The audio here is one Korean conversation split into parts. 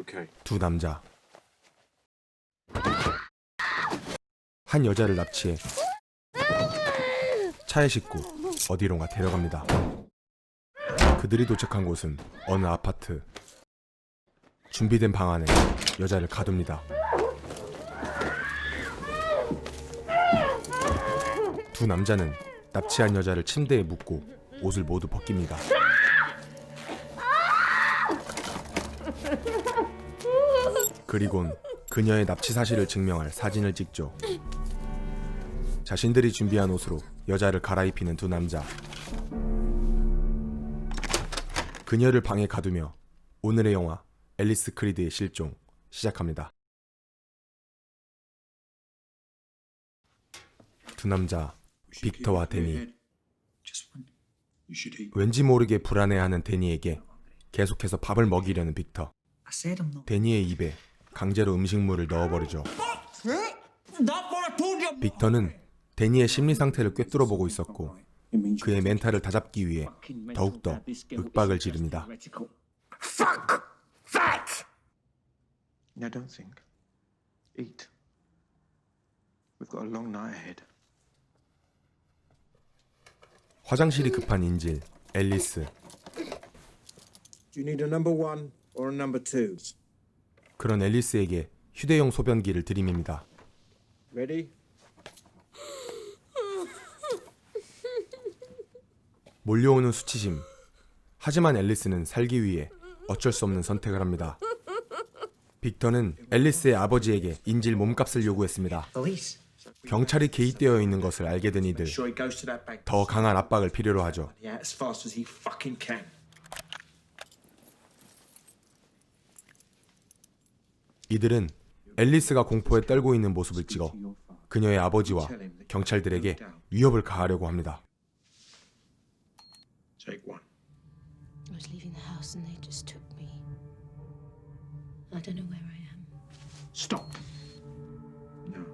Okay. 두 남자 한 여자를 납치해 차에 싣고 어디론가 데려갑니다. 그들이 도착한 곳은 어느 아파트. 준비된 방 안에 여자를 가둡니다. 두 남자는 납치한 여자를 침대에 묻고 옷을 모두 벗깁니다. 그리곤 그녀의 납치 사실을 증명할 사진을 찍죠. 자신들이 준비한 옷으로 여자를 갈아입히는 두 남자. 그녀를 방에 가두며 오늘의 영화 앨리스 크리드의 실종 시작합니다. 두 남자 빅터와 데니. 왠지 모르게 불안해하는 데니에게 계속해서 밥을 먹이려는 빅터. 데니의 입에 강제로 음식물을 넣어버리죠. Not what I told you. 빅터는 데니의 심리 상태를 꿰뚫어 보고 있었고 It means 그의 멘탈을 다잡기 위해 더욱더 윽박을 지릅니다. Fuck that. Now don't think. Eat. We've got a long night ahead. 화장실이 급한 인질 앨리스 Do you need a number one or a number two? 그런 앨리스에게 휴대용 소변기를 들이밉니다. Ready? 몰려오는 수치심. 하지만 앨리스는 살기 위해 어쩔 수 없는 선택을 합니다. 빅터는 앨리스의 아버지에게 인질 몸값을 요구했습니다. Police. 경찰이 개입되어 있는 것을 알게 된 이들. 더 강한 압박을 필요로 하죠. Yeah, as fast as he fucking can. 이들은 앨리스가 공포에 떨고 있는 모습을 찍어 그녀의 아버지와 경찰들에게 위협을 가하려고 합니다. Take one. I was leaving the house and they just took me. I don't know where I am. Stop. No.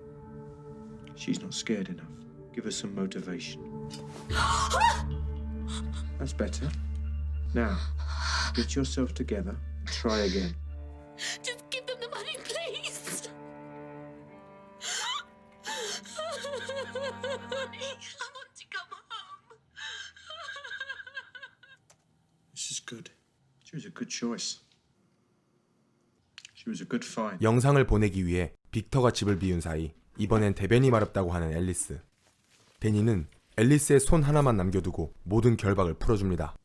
She's not scared enough. Give her some motivation. That's better. Now, get yourself together and try again. Just 영상을 보내기 위해 빅터가 집을 비운 사이 이번엔 대변이 마렵다고 하는 앨리스. 데니는 앨리스의 손 하나만 남겨두고 모든 결박을 풀어줍니다.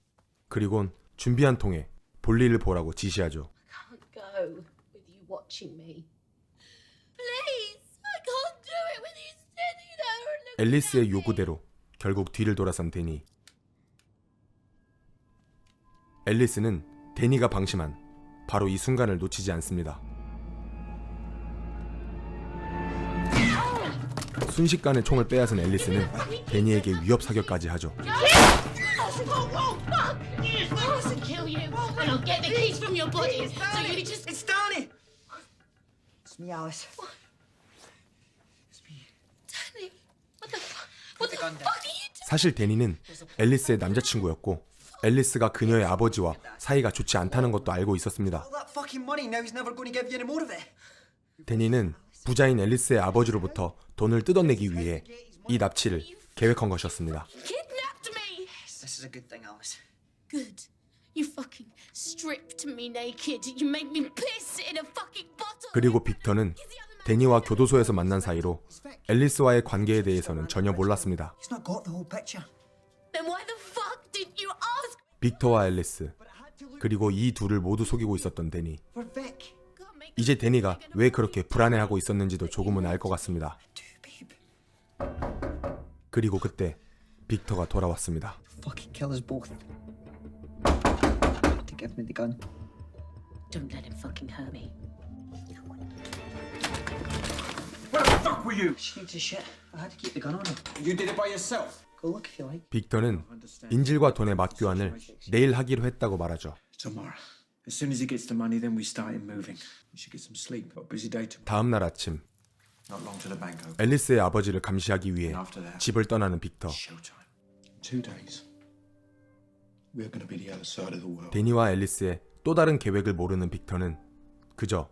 그리곤 준비한 통에 볼일을 보라고 지시하죠. Can't go with you watching me. Please, I can't do it with you standing there and looking 앨리스의. 요구대로 결국 뒤를 돌아선 데니. 앨리스는 데니가 방심한 바로 이 순간을 놓치지 않습니다. 순식간에 총을 빼앗은 앨리스는 데니에게 위협 사격까지 하죠. 사실 데니는 앨리스의 남자친구였고 앨리스가 그녀의 아버지와 사이가 좋지 않다는 것도 알고 있었습니다. All that fucking money. Now he's never going to give you any more of it. 데니는 부자인 앨리스의 아버지로부터 돈을 뜯어내기 위해 이 납치를 계획한 것이었습니다. Kidnapped me. This is a good thing, Alice. Good. You fucking stripped me naked. You made me piss in a fucking bottle. 그리고 빅터는 데니와 교도소에서 만난 사이로 앨리스와의 관계에 대해서는 전혀 몰랐습니다. He's not got the whole picture. Then why the fuck didn't you ask? 빅터와 앨리스 그리고 이 둘을 모두 속이고 있었던 데니. 이제 데니가 왜 그렇게 불안해하고 있었는지도 조금은 알 것 같습니다. 그리고 그때 빅터가 돌아왔습니다. 빅터는 인질과 돈의 맞교환을 내일 하기로 했다고 말하죠. Tomorrow. As soon as he gets the money, then we start him moving. We should get some sleep. Got a busy day tomorrow. 다음 날 아침 Not long to the bank open. 앨리스의 아버지를 감시하기 위해 After that, 집을 떠나는 빅터. showtime. Two days. We're going to be the other side of the world. 데니와 앨리스의 또 다른 계획을 모르는 빅터는 그저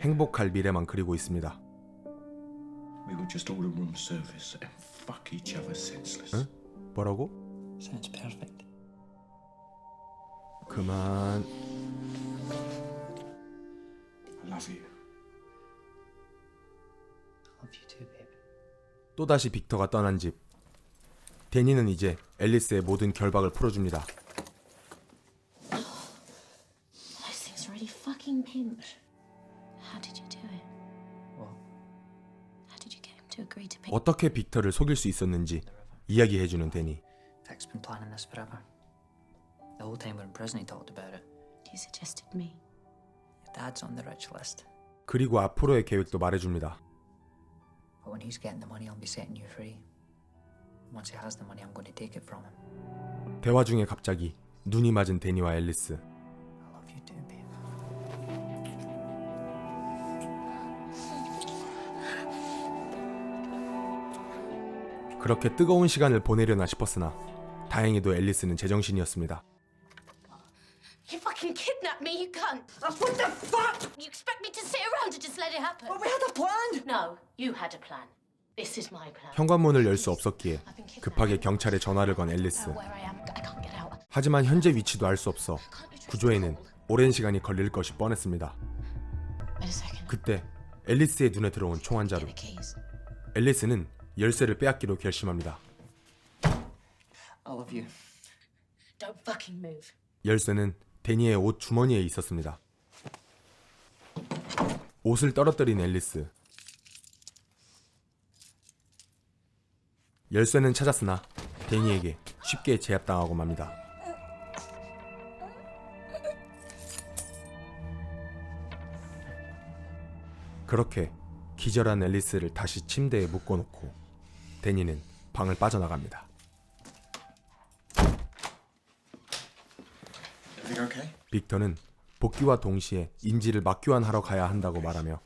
행복할 미래만 그리고 있습니다. Fuck each other senseless. Huh? 뭐라고? Sounds perfect. 그만. I love you. I love you too, babe. 또다시 빅터가 떠난 집. 데니는 이제 앨리스의 모든 결박을 풀어줍니다. Those things really fucking pinch. 어떻게 빅터를 속일 수 있었는지 이야기해주는 데니. Vic's been planning this forever. The whole time we we're in prison, he talked about it. You suggested me. Your dad's on the rich list. 그리고 앞으로의 계획도 말해줍니다. But when he's getting the money, I'll be setting you free. Once he has the money, I'm going to take it from him. 대화 중에 갑자기 눈이 맞은 데니와 앨리스. 그렇게 뜨거운 시간을 보내려나 싶었으나 다행히도 앨리스는 제정신이었습니다. You fucking kidnapped me, you cunt! What the fuck? You expect me to sit around and just let it happen? we had a plan! No, you had a plan. This is my plan. 현관문을 열 수 없었기에 급하게 경찰에 전화를 건 앨리스. Where I am, I can't get out. 하지만 현재 위치도 알 수 없어 구조에는 오랜 시간이 걸릴 것이 뻔했습니다. Wait a second. 그때 앨리스의 눈에 들어온 총한 자루. The keys. 앨리스는 열쇠를 빼앗기로 결심합니다. I love you. Don't fucking move. 열쇠는 데니의 옷 주머니에 있었습니다. 옷을 떨어뜨린 앨리스. 열쇠는 찾았으나 데니에게 쉽게 제압당하고 맙니다. 그렇게 기절한 앨리스를 다시 침대에 묶어놓고 데니는 방을 빠져나갑니다. 빅터는 복귀와 동시에 인지를 막교환하러 가야 한다고 말하며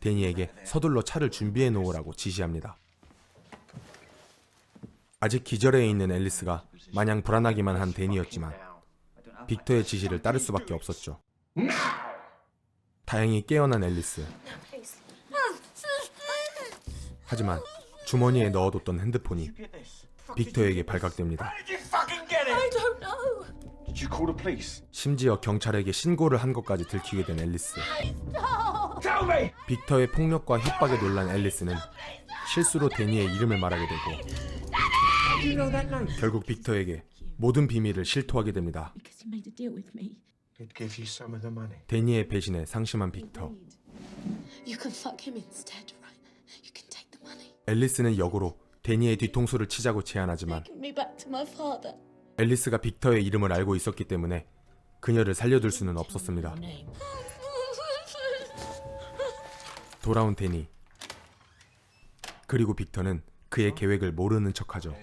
데니에게 서둘러 차를 준비해 놓으라고 지시합니다. 아직 기절해 있는 앨리스가 마냥 불안하기만 한 데니였지만 빅터의 지시를 따를 수밖에 없었죠. 다행히 깨어난 앨리스. 하지만 주머니에 넣어뒀던 핸드폰이 빅터에게 발각됩니다. 심지어 경찰에게 신고를 한 것까지 들키게 된 앨리스. 빅터의 폭력과 협박에 놀란 앨리스는 실수로 데니의 이름을 말하게 되고? 결국 빅터에게 모든 비밀을 실토하게 됩니다. 데니의 배신에 상심한 빅터. 앨리스는 역으로 데니의 뒤통수를 치자고 제안하지만 Give me back to my father. 앨리스가 빅터의 이름을 알고 있었기 때문에 그녀를 살려둘 수는 없었습니다. 돌아온 데니. 그리고 빅터는 그의 계획을 모르는 척하죠.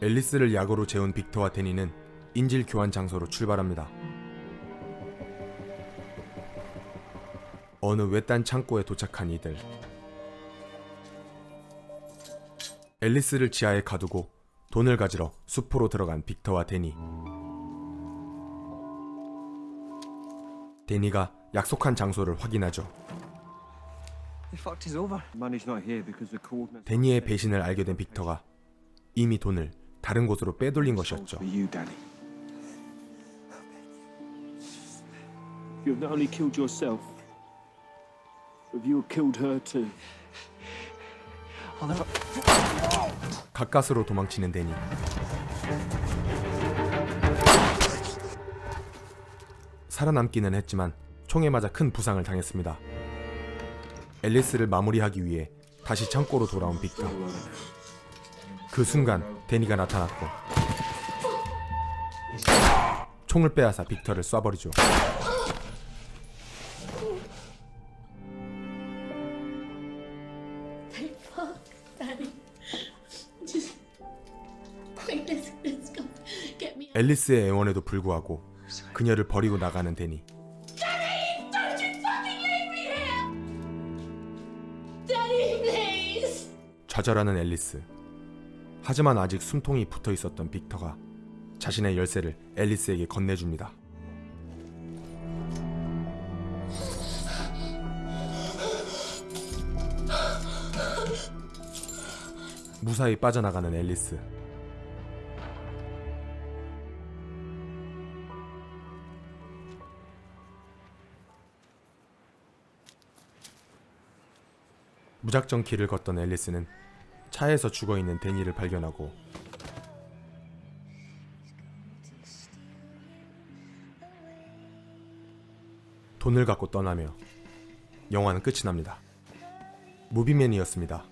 앨리스를 약으로 재운 빅터와 데니는 인질 교환 장소로 출발합니다. 어느 외딴 창고에 도착한 이들. 앨리스를 지하에 가두고 돈을 가지러 숲으로 들어간 빅터와 데니. 데니가 약속한 장소를 확인하죠. 데니의 배신을 알게 된 빅터가 이미 돈을 다른 곳으로 빼돌린 것이었죠. For you, Danny. You've not only killed yourself, but you killed her too. I'll never. 가까스로 도망치는 데니. 살아남기는 했지만 총에 맞아 큰 부상을 당했습니다. 앨리스를 마무리하기 위해 다시 창고로 돌아온 빅터. 그 순간 데니가 나타났고 총을 빼앗아 빅터를 쏴버리죠. 앨리스의 애원에도 불구하고 그녀를 버리고 나가는 데니 좌절하는 앨리스. 하지만 아직 숨통이 붙어 있었던 빅터가 자신의 열쇠를 앨리스에게 건네줍니다. 무사히 빠져나가는 앨리스. 무작정 길을 걷던 앨리스는 차에서 죽어 있는 데니를 발견하고 돈을 갖고 떠나며 영화는 끝이 납니다. 무비맨이었습니다.